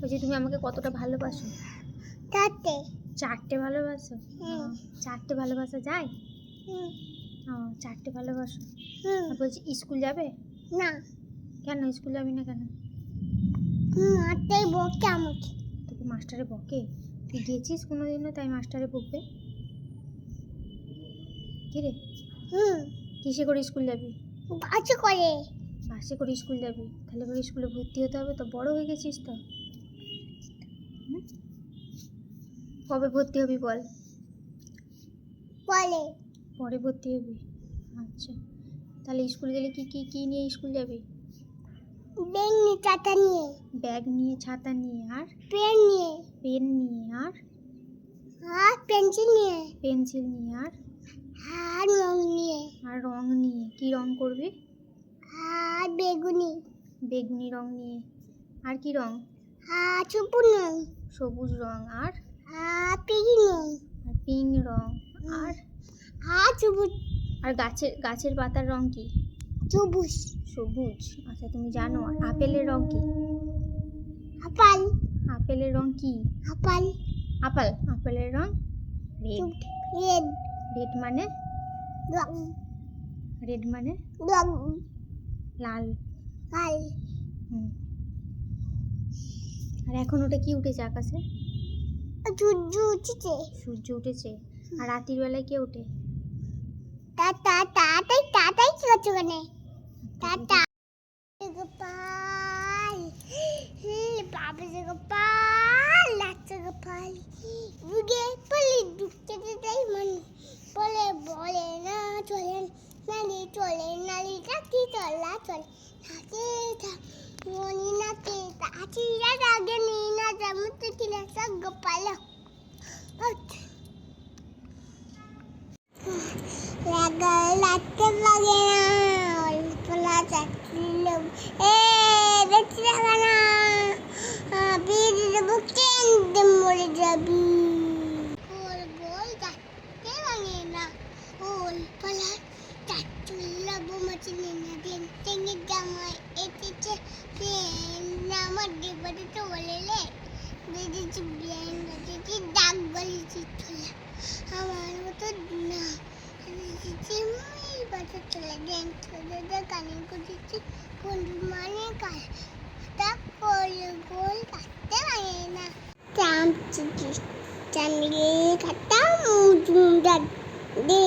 বলছি তুমি আমাকে কতটা ভালোবাসো? চারটে। চারটে ভালোবাসো? হুম। চারটে ভালোবাসা যায়? হুম। ও চারটে ভালোবাসো? বলছি স্কুল যাবে? না। কেন? স্কুল যাবি না কেন? মাঠে বকে আমাকে। তোকে মাস্টারে বকে? তুই গেছিস কোনো দিনও তাই মাস্টারে বকবে? কি রে হুম। কিসে করে স্কুল যাবি? বাচ্চা করে। বাসে করে স্কুল যাবি? তাহলে করে স্কুলে ভর্তি হতে হবে তো বড় হয়ে গেছিস তো? কবে ভর্তি হবি বল? বলে পরে ভর্তি হবি? আচ্ছা। তাহলে স্কুল গেলে কি কি কি নিয়ে স্কুল যাবি? বেঙ্গি চাটা নিয়ে। ব্যাগ নিয়ে ছাতা নিয়ে আর? পেন নিয়ে। পেন নিয়ে আর? আর পেন্সিল নিয়ে। পেন্সিল নিয়ে আর? আর রং নিয়ে। আর রং নিয়ে কি রং করবি? আর বেগুনি। বেগুনি রং নিয়ে। আর কি রং? চুপুর রং সবুজ রং আর? পিঙ্কি রং আর পিঙ্ক রং আর? আর সবুজ। আর গাছের গাছের পাতার রং কি? সবুজ। সবুজ। আচ্ছা তুমি জানো আর আপেলের রং কি? আপাল। আপেলের রং কি? আপাল। আপেল। আপেলের রং রেড। রেড। রেড মানে? রং। রেড মানে? রং। লাল। লাল। হুম। আর এখন ওটা কি উঠেছে আকাশে? সূর্য উঠেছে। সূর্য উঠেছে। আর রাত্রির বেলায় কে ওঠে? তাতাই তাতাই কি হচ্ছে ওখানে? টাটা গোপাল বাবা যে গোপাল লাচ্চা গোপাল। দুগে পলি দুঃখতে তাই মন বলে বলে না চলে নালি চলে নালি টাকি চলা চলে থাকে নাকে লাগতে লাগে না অল্প লাগছিল বন্ধু মানে কাল তা গোল কাটতে পারে না চাম চিচি চামড়ে খাতা মুজুমদা দে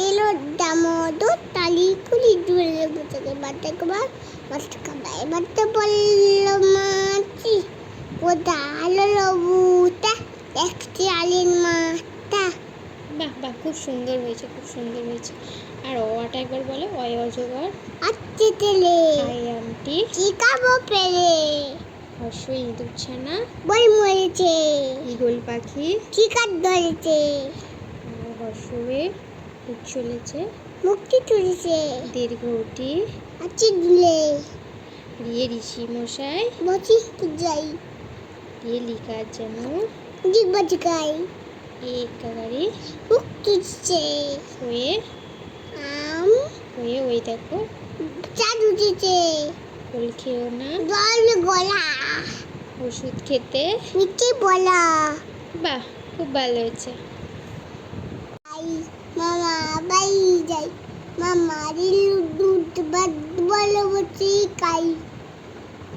এলো দামোদ তালি কুলি দুলে বুঝতে বাতে কবার মাস্ট কাবাই বাতে বলল মাছি ও দালো লবুতা দেখছি আলিন খুব সুন্দর হয়েছে খুব সুন্দর হয়েছে। আর অটা একবার বলে অয় অজগর। আচ্ছি তেলে। আই আমটি চিকাবো পেলে? হর্ষ ইঁদুর ছানা। বই মরেছে। ইগল পাখি। চিকার ধরেছে? আর হর্ষবে উঠ চলেছে। মুক্তি তুলেছে দীর্ঘটি আচ্ছি দুলে। রিয়ে ঋষি মশাই। বসি যাই? রিয়ে লিকার যেন জিগবা জিগাই একাগারি মুক্তি দিচ্ছে। হয়ে আম। হয়ে ওই দেখো চাঁদ উঠেছে ফুল খেও না। জল গলা। ওষুধ খেতে। মিঠে বলা। বাহ খুব ভালো হয়েছে। মামা বাই যাই। মামা দুধ বাদ বলো বসি কাই।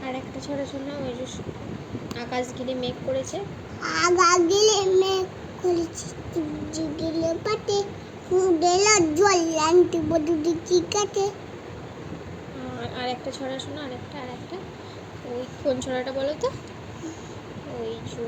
আর একটা ছড়া শোনা ওই যে আকাশ ঘিরে মেঘ করেছে। আগা গেলে মেঘ করেছি সূর্য গেলে পাটে ফুডেল জল আনতে বধু দিচ্ছি আছে। আর একটা ছড়া শোনো আর একটা আর একটা ওই কোন ছড়াটা বলো তো? ওই যে